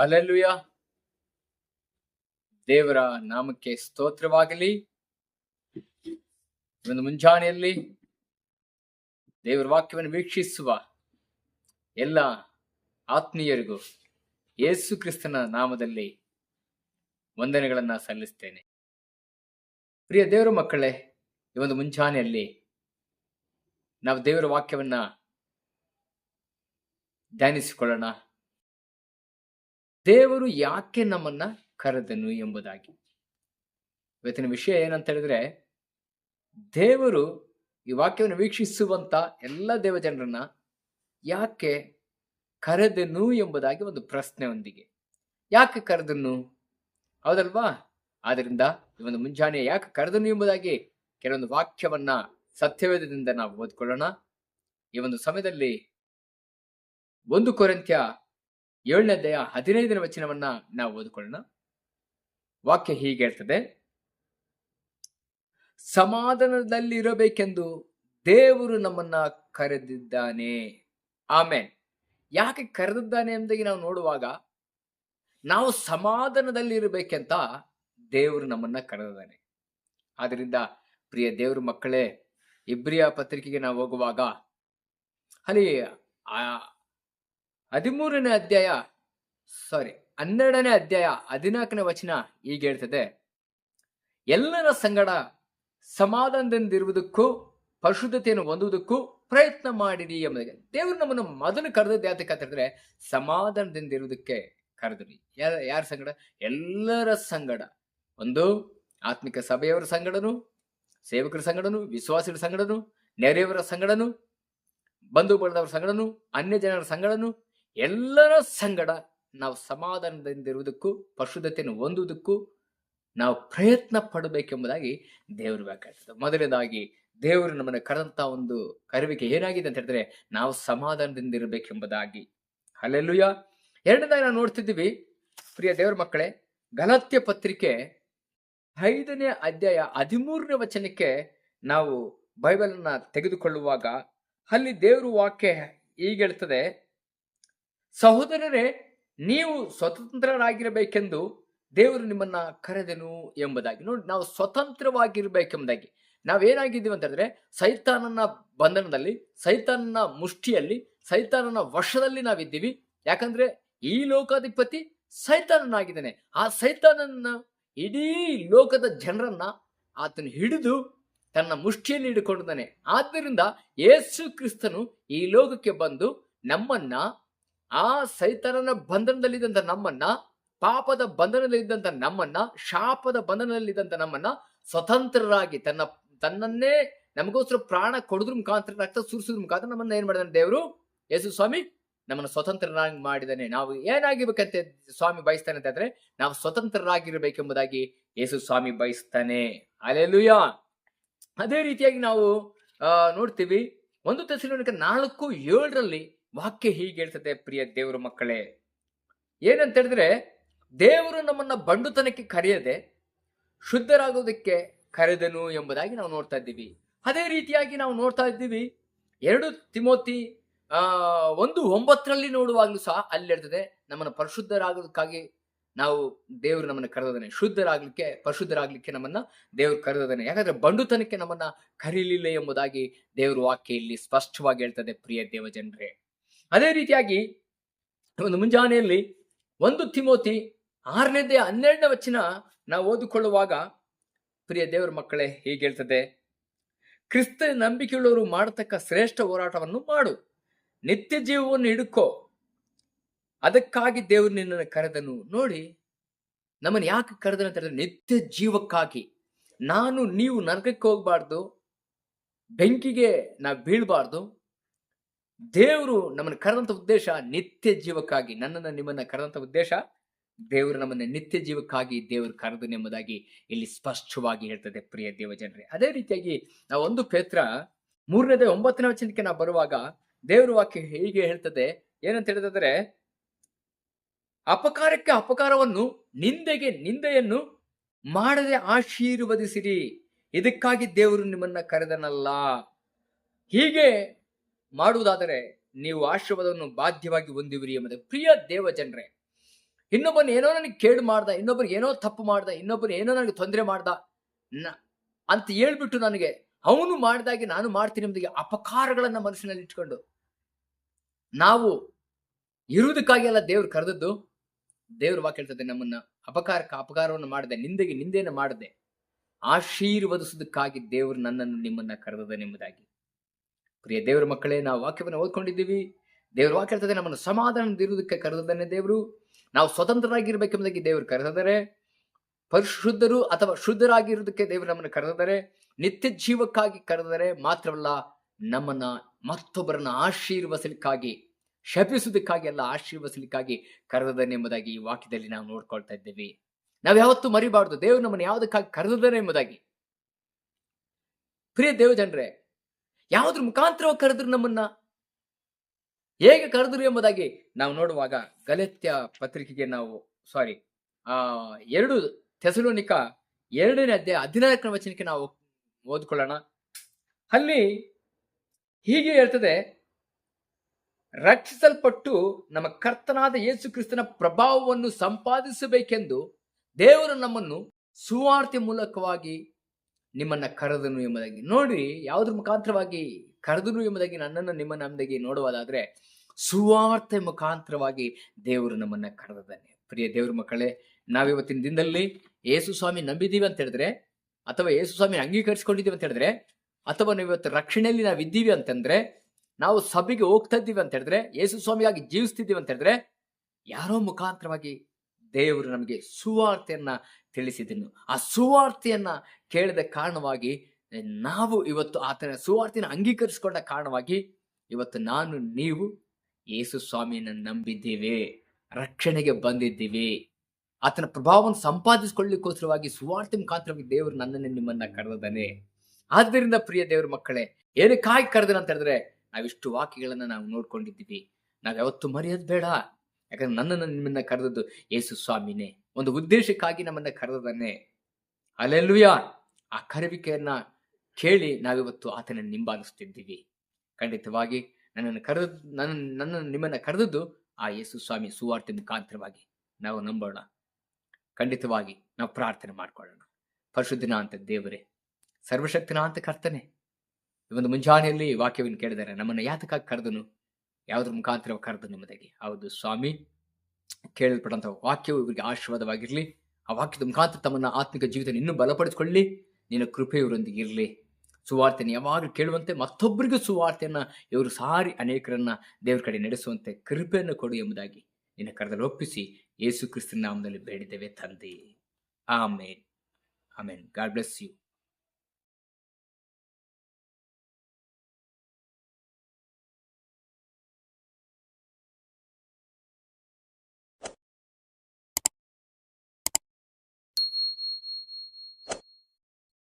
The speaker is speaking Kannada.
ಹಲೆಲುಯ ದೇವರ ನಾಮಕ್ಕೆ ಸ್ತೋತ್ರವಾಗಲಿ. ಒಂದು ಮುಂಜಾನೆಯಲ್ಲಿ ದೇವರ ವಾಕ್ಯವನ್ನು ವೀಕ್ಷಿಸುವ ಎಲ್ಲ ಆತ್ಮೀಯರಿಗೂ ಯೇಸು ಕ್ರಿಸ್ತನ ನಾಮದಲ್ಲಿ ವಂದನೆಗಳನ್ನ ಸಲ್ಲಿಸ್ತೇನೆ. ಪ್ರಿಯ ದೇವರ ಮಕ್ಕಳೇ, ಈ ಒಂದು ಮುಂಜಾನೆಯಲ್ಲಿ ನಾವು ದೇವರ ವಾಕ್ಯವನ್ನ ಧ್ಯಾನಿಸಿಕೊಳ್ಳೋಣ. ದೇವರು ಯಾಕೆ ನಮ್ಮನ್ನ ಕರೆದನು ಎಂಬುದಾಗಿ. ಇವತ್ತಿನ ವಿಷಯ ಏನಂತ ಹೇಳಿದ್ರೆ, ದೇವರು ಈ ವಾಕ್ಯವನ್ನು ವೀಕ್ಷಿಸುವಂತ ಎಲ್ಲ ದೇವಜನರನ್ನ ಯಾಕೆ ಕರೆದನು ಎಂಬುದಾಗಿ ಒಂದು ಪ್ರಶ್ನೆಯೊಂದಿಗೆ. ಯಾಕೆ ಕರೆದನು? ಹೌದಲ್ವಾ? ಆದ್ರಿಂದ ಈ ಒಂದು ಮುಂಜಾನೆ ಯಾಕೆ ಕರೆದನು ಎಂಬುದಾಗಿ ಕೆಲವೊಂದು ವಾಕ್ಯವನ್ನ ಸತ್ಯವೇದದಿಂದ ನಾವು ಓದ್ಕೊಳ್ಳೋಣ. ಈ ಒಂದು ಸಮಯದಲ್ಲಿ ಒಂದು ಕೊರಂತ್ಯ ಏಳನೇ ದಯ ಹದಿನೈದನೇ ವಚನವನ್ನ ನಾವು ಓದಿಕೊಳ್ಳೋಣ. ವಾಕ್ಯ ಹೀಗೆ ಹೇಳ್ತದೆ. ಸಮಾಧಾನದಲ್ಲಿರಬೇಕೆಂದು ದೇವರು ನಮ್ಮನ್ನ ಕರೆದಿದ್ದಾನೆ. ಆಮೇನ್. ಯಾಕೆ ಕರೆದಿದ್ದಾನೆ ಎಂಬುದಾಗಿ ನಾವು ನೋಡುವಾಗ ನಾವು ಸಮಾಧಾನದಲ್ಲಿ ಇರಬೇಕೆಂತ ದೇವರು ನಮ್ಮನ್ನ ಕರೆದಿದ್ದಾನೆ. ಆದ್ರಿಂದ ಪ್ರಿಯ ದೇವ್ರ ಮಕ್ಕಳೇ, ಇಬ್ರಿಯ ಪತ್ರಿಕೆಗೆ ನಾವು ಹೋಗುವಾಗ ಅಲ್ಲಿ ಹದಿಮೂರನೇ ಅಧ್ಯಾಯ ಸಾರಿ ಹನ್ನೆರಡನೇ ಅಧ್ಯಾಯ ಹದಿನಾಲ್ಕನೇ ವಚನ ಹೀಗೆ ಹೇಳ್ತದೆ. ಎಲ್ಲರ ಸಂಗಡ ಸಮಾಧಾನದಿಂದಿರುವುದಕ್ಕೂ, ಪರಿಶುದ್ಧತೆಯನ್ನು ಹೊಂದುವುದಕ್ಕೂ ಪ್ರಯತ್ನ ಮಾಡಿರಿ ಎಂಬುದಾಗಿ. ದೇವರು ನಮ್ಮನ್ನು ಮೊದಲು ಕರೆದದ್ದು ಯಾತಕ್ಕೆ ಅಂತ ಹೇಳಿದ್ರೆ ಸಮಾಧಾನದಿಂದ ಇರುವುದಕ್ಕೆ ಕರೆದ್ರಿ. ಯಾರ ಯಾರ ಸಂಗಡ? ಎಲ್ಲರ ಸಂಗಡ. ಒಂದು, ಆತ್ಮಿಕ ಸಭೆಯವರ ಸಂಗಡನು, ಸೇವಕರ ಸಂಗಡನು, ವಿಶ್ವಾಸಿಗಳ ಸಂಗಡನು, ನೆರೆಯವರ ಸಂಗಡನು, ಬಂಧು ಬಳದವರ ಸಂಗಡನು ಅನ್ಯ ಜನರ ಸಂಗಡನು ಎಲ್ಲರ ಸಂಗಡ ನಾವು ಸಮಾಧಾನದಿಂದ ಇರುವುದಕ್ಕೂ ಪಶುದತೆಯನ್ನು ಹೊಂದುವುದಕ್ಕೂ ನಾವು ಪ್ರಯತ್ನ ಪಡಬೇಕೆಂಬುದಾಗಿ ದೇವರು ಬೇಕಾಗ್ತದೆ ಮೊದಲನೇದಾಗಿ, ದೇವರು ನಮ್ಮನ್ನು ಕರೆದಂತ ಒಂದು ಕರುವಿಕೆ ಏನಾಗಿದೆ ಅಂತ ಹೇಳಿದ್ರೆ, ನಾವು ಸಮಾಧಾನದಿಂದ ಇರಬೇಕೆಂಬುದಾಗಿ ಅಲ್ಲೆಲ್ಲುಯ ಎರಡನೇದಾಗಿ ನಾವು ನೋಡ್ತಿದ್ದೀವಿ, ಪ್ರಿಯ ದೇವರ ಮಕ್ಕಳೇ, ಗಲತ್ಯ ಪತ್ರಿಕೆ ಐದನೇ ಅಧ್ಯಾಯ ಹದಿಮೂರನೇ ವಚನಕ್ಕೆ ನಾವು ಬೈಬಲ್ ಅನ್ನ ತೆಗೆದುಕೊಳ್ಳುವಾಗ ಅಲ್ಲಿ ದೇವರು ವಾಕ್ಯ ಹೀಗೆ ಹೇಳ್ತದೆ ಸಹೋದರರೇ, ನೀವು ಸ್ವತಂತ್ರರಾಗಿರಬೇಕೆಂದು ದೇವರು ನಿಮ್ಮನ್ನ ಕರೆದನು ಎಂಬುದಾಗಿ. ನೋಡಿ, ನಾವು ಸ್ವತಂತ್ರವಾಗಿರ್ಬೇಕೆಂಬುದಾಗಿ. ನಾವೇನಾಗಿದ್ದೀವಿ ಅಂತಂದ್ರೆ, ಸೈತಾನನ ಬಂಧನದಲ್ಲಿ, ಸೈತಾನನ ಮುಷ್ಟಿಯಲ್ಲಿ, ಸೈತಾನನ ವಶದಲ್ಲಿ ನಾವಿದ್ದೀವಿ. ಯಾಕಂದ್ರೆ, ಈ ಲೋಕಾಧಿಪತಿ ಸೈತಾನನಾಗಿದ್ದಾನೆ. ಆ ಸೈತಾನನ ಇಡೀ ಲೋಕದ ಜನರನ್ನ ಆತನು ಹಿಡಿದು ತನ್ನ ಮುಷ್ಟಿಯಲ್ಲಿ ಹಿಡ್ಕೊಂಡಿದ್ದಾನೆ. ಆದ್ದರಿಂದ ಯೇಸು ಕ್ರಿಸ್ತನು ಈ ಲೋಕಕ್ಕೆ ಬಂದು ನಮ್ಮನ್ನ ಆ ಸೈತಾನನ ಬಂಧನದಲ್ಲಿದ್ದಂತ ನಮ್ಮನ್ನ, ಪಾಪದ ಬಂಧನದಲ್ಲಿದ್ದಂತ ನಮ್ಮನ್ನ, ಶಾಪದ ಬಂಧನದಲ್ಲಿದ್ದಂತ ನಮ್ಮನ್ನ ಸ್ವತಂತ್ರರಾಗಿ ತನ್ನ, ತನ್ನನ್ನೇ ನಮಗೋಸ್ಕರ ಪ್ರಾಣ ಕೊಡದ್ರ ಮುಖಾಂತರ, ರಕ್ತ ಸುರಿಸೋದ್ರ ಮುಖಾಂತರ ನಮ್ಮನ್ನ ಏನ್ ಮಾಡಿದಾನೆ ದೇವರು? ಯೇಸು ಸ್ವಾಮಿ ನಮ್ಮನ್ನ ಸ್ವತಂತ್ರರಾಗಿ ಮಾಡಿದಾನೆ. ನಾವು ಏನಾಗಿರ್ಬೇಕಂತ ಸ್ವಾಮಿ ಬಯಸ್ತಾನೆ ಅಂತಂದ್ರೆ ನಾವು ಸ್ವತಂತ್ರರಾಗಿರ್ಬೇಕೆಂಬುದಾಗಿ ಯೇಸು ಸ್ವಾಮಿ ಬಯಸ್ತಾನೆ. ಅಲೆಲುಯ ಅದೇ ರೀತಿಯಾಗಿ ನಾವು ನೋಡ್ತೀವಿ. ಒಂದು ತೆಸಲೋನಿಕ ನಾಲ್ಕು ಏಳರಲ್ಲಿ ವಾಕ್ಯ ಹೀಗೆ ಹೇಳ್ತದೆ, ಪ್ರಿಯ ದೇವರ ಮಕ್ಕಳೇ. ಏನಂತ ಹೇಳಿದ್ರೆ, ದೇವರು ನಮ್ಮನ್ನ ಬಂಡುತನಕ್ಕೆ ಕರೆಯದೆ, ಶುದ್ಧರಾಗೋದಕ್ಕೆ ಕರೆದನು ಎಂಬುದಾಗಿ ನಾವು ನೋಡ್ತಾ ಇದ್ದೀವಿ. ಅದೇ ರೀತಿಯಾಗಿ ನಾವು ನೋಡ್ತಾ ಇದ್ದೀವಿ, ಎರಡು ತಿಮೋತಿ, ಆ, ಒಂದು ಒಂಬತ್ತರಲ್ಲಿ ನೋಡುವಾಗಲೂ ಸಹ ಅಲ್ಲಿ ಇರ್ತದೆ ನಮ್ಮನ್ನ ಪರಿಶುದ್ಧರಾಗೋದಕ್ಕಾಗಿ ನಾವು ದೇವರು ನಮ್ಮನ್ನ ಕರೆದಾನೆ ಶುದ್ಧರಾಗ್ಲಿಕ್ಕೆ, ಪರಿಶುದ್ಧರಾಗ್ಲಿಕ್ಕೆ ನಮ್ಮನ್ನ ದೇವರು ಕರೆದಾನೆ ಯಾಕಂದ್ರೆ ಬಂಡುತನಕ್ಕೆ ನಮ್ಮನ್ನ ಕರೀಲಿಲ್ಲ ಎಂಬುದಾಗಿ ದೇವರು ವಾಕ್ಯ ಇಲ್ಲಿ ಸ್ಪಷ್ಟವಾಗಿ ಹೇಳ್ತದೆ, ಪ್ರಿಯ ದೇವಜನರೇ. ಅದೇ ರೀತಿಯಾಗಿ ಒಂದು ಮುಂಜಾನೆಯಲ್ಲಿ ಒಂದು ತಿಮೋತಿ ಆರನೇದೇ ಹನ್ನೆರಡನೇ ವಚನ ನಾವು ಓದಿಕೊಳ್ಳುವಾಗ, ಪ್ರಿಯ ದೇವರ ಮಕ್ಕಳೇ, ಹೀಗೆ ಹೇಳ್ತದೆ, ಕ್ರಿಸ್ತ ನಂಬಿಕೆಯುಳ್ಳವರು ಮಾಡತಕ್ಕ ಶ್ರೇಷ್ಠ ಹೋರಾಟವನ್ನು ಮಾಡು. ನಿತ್ಯ ಜೀವವನ್ನು ಹಿಡ್ಕೋ. ಅದಕ್ಕಾಗಿ ದೇವರು ನಿನ್ನನ್ನು ಕರೆದನು. ನೋಡಿ, ನಮ್ಮನ್ನು ಯಾಕೆ ಕರೆದನು ಅಂತ ಹೇಳಿದ್ರೆ ನಿತ್ಯ ಜೀವಕ್ಕಾಗಿ. ನಾನು, ನೀವು ನರಕಕ್ಕೆ ಹೋಗ್ಬಾರ್ದು, ಬೆಂಕಿಗೆ ನಾವು ಬೀಳ್ಬಾರ್ದು ದೇವರು ನಮ್ಮನ್ನು ಕರೆದಂತ ಉದ್ದೇಶ ನಿತ್ಯ ಜೀವಕ್ಕಾಗಿ, ನನ್ನನ್ನು ನಿಮ್ಮನ್ನ ಕರೆದಂತ ಉದ್ದೇಶ ದೇವರು ನಮ್ಮನ್ನ ನಿತ್ಯ ಜೀವಕ್ಕಾಗಿ ದೇವರು ಕರೆದನು ಎಂಬುದಾಗಿ ಇಲ್ಲಿ ಸ್ಪಷ್ಟವಾಗಿ ಹೇಳ್ತದೆ ಪ್ರಿಯ ದೇವಜನರೇ. ಅದೇ ರೀತಿಯಾಗಿ ನಾವು ಒಂದು ಪೇತ್ರ ಮೂರನೇದ ಒಂಬತ್ತನೇ ವಚನಕ್ಕೆ ನಾವು ಬರುವಾಗ ದೇವರು ವಾಕ್ಯ ಹೀಗೆ ಹೇಳ್ತದೆ, ಏನಂತ ಹೇಳಿದ್ರೆ ಅಪಕಾರಕ್ಕೆ ಅಪಕಾರವನ್ನು ನಿಂದೆಗೆ ನಿಂದೆಯನ್ನು ಮಾಡದೆ ಆಶೀರ್ವದಿಸಿರಿ. ಇದಕ್ಕಾಗಿ ದೇವರು ನಿಮ್ಮನ್ನ ಕರೆದನಲ್ಲ. ಹೀಗೆ ಮಾಡುವುದಾದರೆ ನೀವು ಆಶೀರ್ವಾದವನ್ನು ಬಾಧ್ಯವಾಗಿ ಹೊಂದಿವಿರಿ ಎಂಬುದು. ಪ್ರಿಯ ದೇವ ಜನರೇ ಇನ್ನೊಬ್ಬನ ಏನೋ ನನಗೆ ಕೇಡು ಮಾಡ್ದ ಇನ್ನೊಬ್ಬರು ಏನೋ ತಪ್ಪು ಮಾಡ್ದ ಇನ್ನೊಬ್ಬರು ಏನೋ ನನಗೆ ತೊಂದರೆ ಮಾಡ್ದ ಅಂತ ಹೇಳ್ಬಿಟ್ಟು ನನಗೆ ಅವನು ಮಾಡಿದಾಗೆ ನಾನು ಮಾಡ್ತೀನಿ ಎಂಬುದಾಗಿ ಅಪಕಾರಗಳನ್ನ ಮನಸ್ಸಿನಲ್ಲಿ ಇಟ್ಕೊಂಡು ನಾವು ಇರುವುದಕ್ಕಾಗಿ ಅಲ್ಲ ದೇವ್ರು ಕರೆದದ್ದು, ದೇವ್ರ ವಾಕ್ಯ ಹೇಳ್ತದೆ ನಮ್ಮನ್ನ ಅಪಕಾರಕ್ಕೆ ಅಪಕಾರವನ್ನು ಮಾಡದೆ, ನಿಂದೆಗೆ ನಿಂದೆಯನ್ನು ಮಾಡದೆ, ಆಶೀರ್ವದಿಸುವುದಕ್ಕಾಗಿ ದೇವರು ನನ್ನನ್ನು ನಿಮ್ಮನ್ನ ಕರೆದದನೆಂಬುದಾಗಿ ಪ್ರಿಯ ದೇವರ ಮಕ್ಕಳೇ, ನಾವು ವಾಕ್ಯವನ್ನು ಓದ್ಕೊಂಡಿದ್ದೀವಿ. ದೇವರ ವಾಕ್ಯ ಇರ್ತದೆ ನಮ್ಮನ್ನು ಸಮಾಧಾನದಿರುವುದಕ್ಕೆ ಕರೆದದನ್ನೇ ದೇವರು. ನಾವು ಸ್ವತಂತ್ರರಾಗಿರ್ಬೇಕೆಂಬುದಾಗಿ ದೇವರು ಕರೆದಿದ್ದಾರೆ. ಪರಿಶುದ್ಧರು ಅಥವಾ ಶುದ್ಧರಾಗಿರುವುದಕ್ಕೆ ದೇವರು ನಮ್ಮನ್ನು ಕರೆದಿದ್ದಾರೆ. ನಿತ್ಯ ಜೀವಕ್ಕಾಗಿ ಕರೆದರೆ ಮಾತ್ರವಲ್ಲ, ನಮ್ಮನ್ನ ಮತ್ತೊಬ್ಬರನ್ನ ಆಶೀರ್ವಸಲಿಕ್ಕಾಗಿ ಶಪಿಸುವುದಕ್ಕಾಗಿ ಅಲ್ಲ ಆಶೀರ್ವಸಲಿಕ್ಕಾಗಿ ಕರೆದನೆಂಬುದಾಗಿ ಈ ವಾಕ್ಯದಲ್ಲಿ ನಾವು ನೋಡ್ಕೊಳ್ತಾ ಇದ್ದೇವೆ. ನಾವು ಯಾವತ್ತೂ ಮರಿಬಾರ್ದು. ದೇವರು ನಮ್ಮನ್ನು ಯಾವುದಕ್ಕಾಗಿ ಕರೆದನೆ ಎಂಬುದಾಗಿ. ಪ್ರಿಯ ದೇವ ಜನರೇ ಯಾವುದ್ರ ಮುಖಾಂತರವಾಗಿ ಕರೆದ್ರು ನಮ್ಮನ್ನ. ಹೇಗೆ ಕರೆದ್ರು ಎಂಬುದಾಗಿ ನಾವು ನೋಡುವಾಗ ಗಲತ್ಯ ಪತ್ರಿಕೆಗೆ ನಾವು ಸಾರಿ ಆ, ಎರಡು ತೆಸಲೋನಿಕ ಎರಡನೇ ಅಧ್ಯಾಯ ಹದಿನಾಲ್ಕನೇ ವಚನಕ್ಕೆ ನಾವು ಓದ್ಕೊಳ್ಳೋಣ. ಅಲ್ಲಿ ಹೀಗೆ ಹೇಳ್ತದೆ, ರಕ್ಷಿಸಲ್ಪಟ್ಟು ನಮ್ಮ ಕರ್ತನಾದ ಯೇಸು ಕ್ರಿಸ್ತನ ಪ್ರಭಾವವನ್ನು ಸಂಪಾದಿಸಬೇಕೆಂದು ದೇವರು ನಮ್ಮನ್ನು ಸುವಾರ್ತೆ ಮೂಲಕವಾಗಿ ನಿಮ್ಮನ್ನ ಕರೆದನು ಎಂಬುದಾಗಿ. ನೋಡಿ, ಯಾವುದ್ರ ಮುಖಾಂತರವಾಗಿ ಕರೆದನು ಎಂಬುದಾಗಿ ನನ್ನನ್ನು ನಿಮ್ಮ ನಮ್ಮದಾಗಿ ನೋಡುವುದಾದ್ರೆ, ಸುವಾರ್ತೆ ಮುಖಾಂತರವಾಗಿ ದೇವರು ನಮ್ಮನ್ನ ಕರೆದಿದ್ದಾನೆ. ಪ್ರಿಯ ದೇವ್ರ ಮಕ್ಕಳೇ, ನಾವಿವತ್ತಿನ ದಿನದಲ್ಲಿ ಯೇಸು ಸ್ವಾಮಿ ನಂಬಿದ್ದೀವಿ ಅಂತ ಹೇಳಿದ್ರೆ, ಅಥವಾ ಯೇಸು ಸ್ವಾಮಿ ಅಂಗೀಕರಿಸ್ಕೊಂಡಿದ್ದೀವಿ ಅಂತ ಹೇಳಿದ್ರೆ, ಅಥವಾ ನಾವು ಇವತ್ತು ರಕ್ಷಣೆಯಲ್ಲಿ ನಾವು ಇದ್ದೀವಿ ಅಂತಂದ್ರೆ, ನಾವು ಸಭೆಗೆ ಹೋಗ್ತಾ ಇದ್ದೀವಿ ಅಂತ ಹೇಳಿದ್ರೆ, ಯೇಸು ಸ್ವಾಮಿಗಾಗಿ ಜೀವಿಸ್ತಿದ್ದೀವಿ ಅಂತ ಹೇಳಿದ್ರೆ, ಯಾರೋ ಮುಖಾಂತರವಾಗಿ ದೇವರು ನಮಗೆ ಸುವಾರ್ತೆಯನ್ನು ತಿಳಿಸಿದನು. ಆ ಸುವಾರ್ತೆಯನ್ನು ಕೇಳಿದ ಕಾರಣವಾಗಿ, ನಾವು ಇವತ್ತು ಆತನ ಸುವಾರ್ತೆಯನ್ನು ಅಂಗೀಕರಿಸಿಕೊಂಡ ಕಾರಣವಾಗಿ, ಇವತ್ತು ನಾನು, ನೀವು ಯೇಸು ಸ್ವಾಮಿಯನ್ನು ನಂಬಿದ್ದೇವೆ, ರಕ್ಷಣೆಗೆ ಬಂದಿದ್ದೀವಿ. ಆತನ ಪ್ರಭಾವವನ್ನು ಸಂಪಾದಿಸಿಕೊಳ್ಳಿಕ್ಕೋಸ್ಕರವಾಗಿ ಸುವಾರ್ತೆ ಮುಖಾಂತರವಾಗಿ ದೇವರು ನನ್ನನ್ನು ನಿಮ್ಮನ್ನ ಕರೆದಿದ್ದಾನೆ. ಆದ್ದರಿಂದ ಪ್ರಿಯ ದೇವರ ಮಕ್ಕಳೇ, ಏನಕ್ಕಾಗಿ ಕರೆದನ ಅಂತ ಹೇಳಿದ್ರೆ, ನಾವಿಷ್ಟು ವಾಕ್ಯಗಳನ್ನ ನಾವು ನೋಡ್ಕೊಂಡಿದ್ದೀವಿ. ನಾವು ಯಾವತ್ತು ಮರೆಯೋದು ಬೇಡ. ಯಾಕಂದ್ರೆ ನನ್ನನ್ನು ನಿಮ್ಮನ್ನ ಕರೆದದ್ದು ಯೇಸು ಸ್ವಾಮಿನೇ. ಒಂದು ಉದ್ದೇಶಕ್ಕಾಗಿ ನಮ್ಮನ್ನ ಕರೆದದನ್ನೇ ಅಲ್ಲೆಲ್ಲುಯ ಆ ಕರವಿಕೆಯನ್ನ ಕೇಳಿ ನಾವಿವತ್ತು ಆತನನ್ನು ನಿಂಬಾಲಿಸ್ತಿದ್ದೀವಿ ಖಂಡಿತವಾಗಿ ನನ್ನನ್ನು ಕರೆದ ನನ್ನ, ನನ್ನನ್ನು ನಿಮ್ಮನ್ನ ಕರೆದದ್ದು ಆ ಯೇಸು ಸ್ವಾಮಿ ಸುವಾರ್ತೆ ಮುಖಾಂತರವಾಗಿ ನಾವು ನಂಬೋಣ. ಖಂಡಿತವಾಗಿ ನಾವು ಪ್ರಾರ್ಥನೆ ಮಾಡ್ಕೊಳ್ಳೋಣ. ಪರಿಶುದ್ಧನ ಅಂತ ದೇವರೇ ಸರ್ವಶಕ್ತನ ಅಂತ ಕರ್ತನೆ, ಈ ಒಂದು ಮುಂಜಾನೆಯಲ್ಲಿ ವಾಕ್ಯವನ್ನು ಕೇಳಿದರೆ ನಮ್ಮನ್ನು ಯಾತಕ್ಕಾಗಿ ಕರೆದನು? ಯಾವುದ್ರ ಮುಖಾಂತರ ಕರೆದು ನಿಮ್ಮದಾಗಿ? ಹೌದು ಸ್ವಾಮಿ ಕೇಳಲ್ಪಟ್ಟಂತ ವಾಕ್ಯವು ಇವರಿಗೆ ಆಶೀರ್ವಾದವಾಗಿರಲಿ. ಆ ವಾಕ್ಯದ ಮುಖಾಂತರ ತಮ್ಮನ್ನ ಆತ್ಮಿಕ ಜೀವಿತ ಇನ್ನೂ ಬಲಪಡಿಸಿಕೊಳ್ಳಿ. ನಿನ್ನ ಕೃಪೆ ಇವರೊಂದಿಗೆ ಇರಲಿ. ಸುವಾರ್ತೆಯನ್ನು ಯಾವಾಗಲೂ ಕೇಳುವಂತೆ ಮತ್ತೊಬ್ಬರಿಗೂ ಸುವಾರ್ತೆಯನ್ನು ಇವರು ಸಾರಿ ಅನೇಕರನ್ನ ದೇವರ ಕಡೆ ನಡೆಸುವಂತೆ ಕೃಪೆಯನ್ನು ಕೊಡು ಎಂಬುದಾಗಿ ನಿನ್ನ ಕರೆದಲ್ಲಿ ಒಪ್ಪಿಸಿ ಯೇಸು ಕ್ರಿಸ್ತನ ನಾಮದಲ್ಲಿ ಬೇಡಿದ್ದೇವೆ ತಂದೆ. ಆಮೇನ್. ಆಮೇನ್. God bless you.